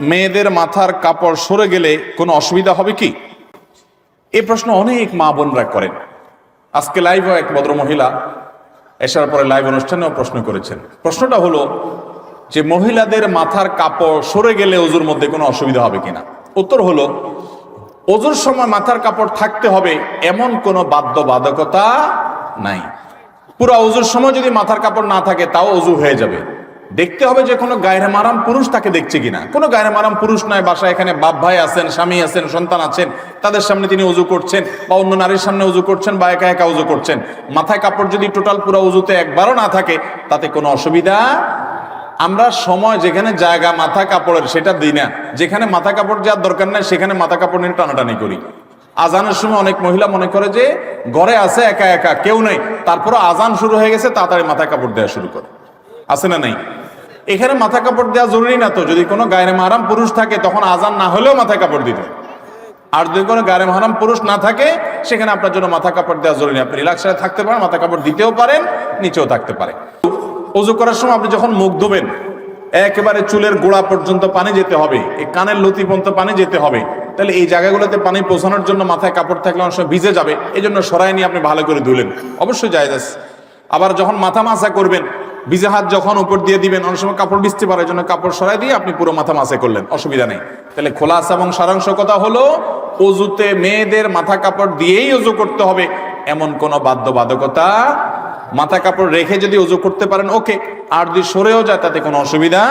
মেয়েদের মাথার কাপড় সরে গেলে কোনো অসুবিধা হবে কি? এই প্রশ্ন অনেক মা বোনরা করেন। আজকে লাইভও এক ভদ্র মহিলা এসার পরে লাইভ অনুষ্ঠানেও প্রশ্ন করেছেন। প্রশ্নটা হলো যে মহিলাদের মাথার কাপড় সরে গেলে ওজুর মধ্যে কোনো অসুবিধা হবে কিনা? উত্তর হলো, ওজুর সময় মাথার কাপড় থাকতে হবে এমন কোনো বাধ্যবাধকতা নাই। পুরো অজুর সময় যদি মাথার কাপড় না থাকে, তাও অজু হয়ে যাবে। দেখতে হবে যে কোনো গায়ের মারাম পুরুষ তাকে দেখছে কিনা। কোনো গায়ের মারাম পুরুষ নয়, বাসায় এখানে বাপ ভাই আছেন, স্বামী আছেন, সন্তান আছেন, তাদের সামনে তিনি উজু করছেন বা অন্য নারীর সামনে উজু করছেন বা একা একা উজু করছেন। মাথায় কাপড় যদি টোটাল পুরো উজুতে একবারও না থাকে, তাতে কোনো অসুবিধা আমরা সময় যেখানে জায়গা মাথা কাপড়ের সেটা দিই না। যেখানে মাথা কাপড় যাওয়ার দরকার নাই, সেখানে মাথা কাপড় নিয়ে টানাটানি করি। আজানের সময় অনেক মহিলা মনে করে যে ঘরে আছে, একা একা, কেউ নেই। তারপরে আজান শুরু হয়ে গেছে, তাড়াতাড়ি মাথা কাপড় দেওয়া শুরু করে। আছে না নাই? এখানে মাথা কাপড় দেওয়া জরুরি না তো। যদি কোনো গায়ের মারাম পুরুষ থাকে, তখন আজান না হলেও মাথা কাপড় দিতে। আর যদি কোনো গায়ের মারাম পুরুষ না থাকে, সেখানে আপনার জন্য মাথা কাপড় দেওয়া জরুরি আপনি রিল্যাক্সে থাকতে পারেন, মাথা কাপড় দিতেও পারেন, নিচেও থাকতে পারে অজু করার সময় আপনি যখন মুখ ধোবেন, একেবারে চুলের গোড়া পর্যন্ত পানি যেতে হবে, এই কানের লতি পর্যন্ত পানি যেতে হবে, তাহলে এই জায়গাগুলোতে পানি পৌঁছানোর জন্য মাথায় কাপড় থাকলে অনেক সময় ভিজে যাবে এই জন্য সরাই নিয়ে আপনি ভালো করে ধুলেন। অবশ্যই আছে। আবার যখন মাথা মাসা করবেন ভিজে হাত যখন উপর দিয়ে দিবেন, অনেক সময় কাপড় ভিজতে পারে জন্য কাপড় সরাই দিয়ে আপনি পুরো মাথা মাসে করলেন। অসুবিধা নেই। তাহলে খোলাস এবং সারাংশ কথা হলো, অজুতে মেয়েদের মাথা কাপড় দিয়েই অজু করতে হবে। এমন কোনো বাধ্যবাধকতা মাথা কাপড় রেখে যদি অজু করতে পারেন, ওকে। আর যদি সরেও যায়, তাতে কোনো অসুবিধা